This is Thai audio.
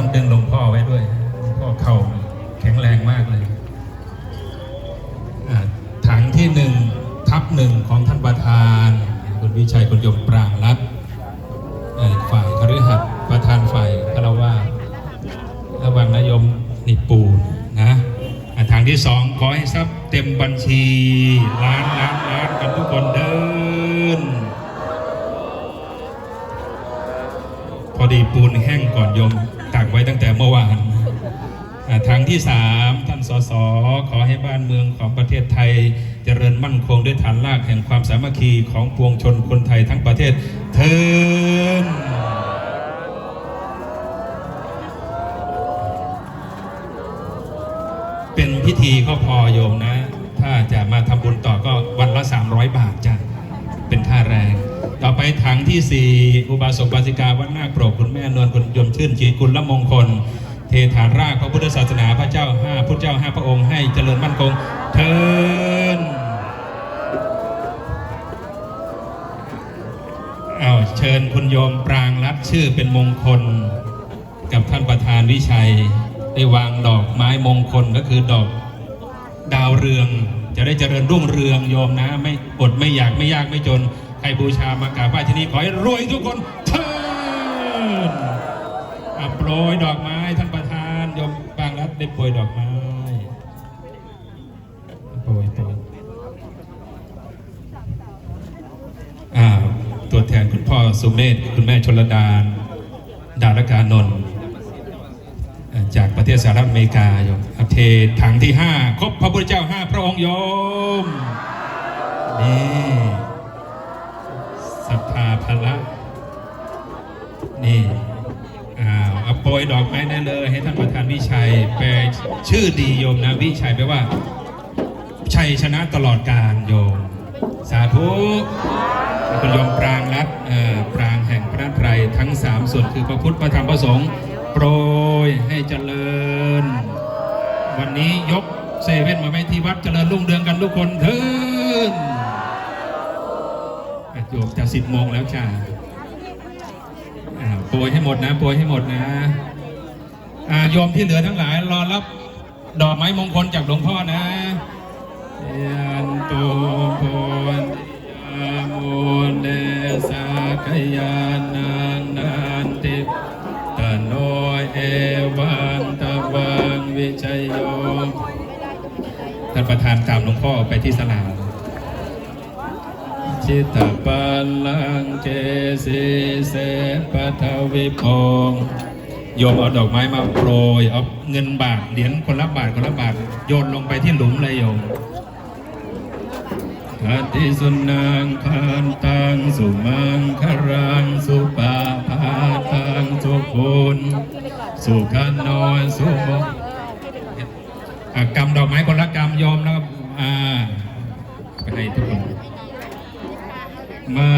ต้องดึงหลวงพ่อไว้ด้วยหลวงพ่อเข่าแข็งแรงมากเลยอ่าถังที่หนึ่งทับหนึ่งของท่านประธานคุณวิชัยคุณยมปรางรัตฝ่ายคฤหัสถ์ประธานฝ่ายคารวาระวังนายมนิปูนนะอ่างที่สองขอให้ทรัพย์เต็มบัญชีล้านล้านล้านกันทุกคนเดิน พอ ดีปูนแห้งก่อนโยมตักไว้ตั้งแต่เมื่อวานทางที่สามท่านสสขอให้บ้านเมืองของประเทศไทย เจริญมั่นคงด้วยฐานรากแห่งความสามัคคีของปวงชนคนไทยทั้งประเทศเทินเป็นพิธีก็พอโยมนะ ถ้าจะมาทำบุญต่อก็วันละ 300 บาทจ้ะเป็นค่าแรง ต่อไปถังที่ 4 อุบาสกบาสิกาวัดนาคโปรกคุณแม่นวลคุณยมชื่นจีกุลละมงคล เทฐานรากพระพุทธศาสนาพระเจ้าห้าพุทธเจ้าห้าพระองค์ให้เจริญมั่นคงเทินเอาเชิญคุณโยมปรางรัดชื่อเป็นมงคล กับท่านประธานวิชัย ได้วางดอกไม้มงคลก็คือดอกดาวเรือง จะได้เจริญรุ่งเรืองโยมนะ ไม่อดไม่อยากไม่ยากไม่จน ใครบูชามากราบไหว้ที่นี่ขอให้รวยทุกคนเทินอะโปรยดอกไม้ท่านประธานยมบางรัฐได้โปรยดอกไม้โปรยโปรยอ่าตัวแทนคุณพ่อสุเมธคุณแม่ชลดาดารกานนท์จากประเทศสหรัฐอเมริกาโยมครับเทถังที่ 5 ครบพระพุทธเจ้า 5 พระองค์โยมนี่ ละนี่อ้าวเอาโปรยดอกไม้ได้เลย ให้ท่านประธานวิชัยแปลชื่อดีโยมนะวิชัยแปลว่า ชัยชนะตลอดการโยม สาธุคุณโยมปรางรัตน์อ่อปรางแห่งพระไตรทั้งสามส่วนคือพระพุทธพระธรรมพระสงฆ์โปรยให้เจริญ วันนี้ยกเซเว่นมาไว้ที่วัดเจริญรุ่งเรืองกันทุกคนเถิน โยมจะสิบโมงแล้วจ้าโปรยให้หมดนะโปรยให้หมดนะโยมที่เหลือทั้งหลาย รอรับดอกไม้มงคลจากหลวงพ่อนะยันตุโพธิยามุเดสากยานันนันติตโนเอวันตะวังวิชัยโยท่านประธานตามหลวงพ่อไปที่สลา มชิตปัลลังเจสีเสปทวิพงโยมเอาดอกไม้มาโปรยเอาเงินบาทเหรียญคนละบาทคนละบาทโยนลงไปที่หลุมเลยโยมอติสุนังคันตังสุมังคารังสุปาพาตังสุคุณสุขันโนสุโมอะกำดอกไม้คนละกำโยมแล้วก็อ่าไปให้ทุกคน มา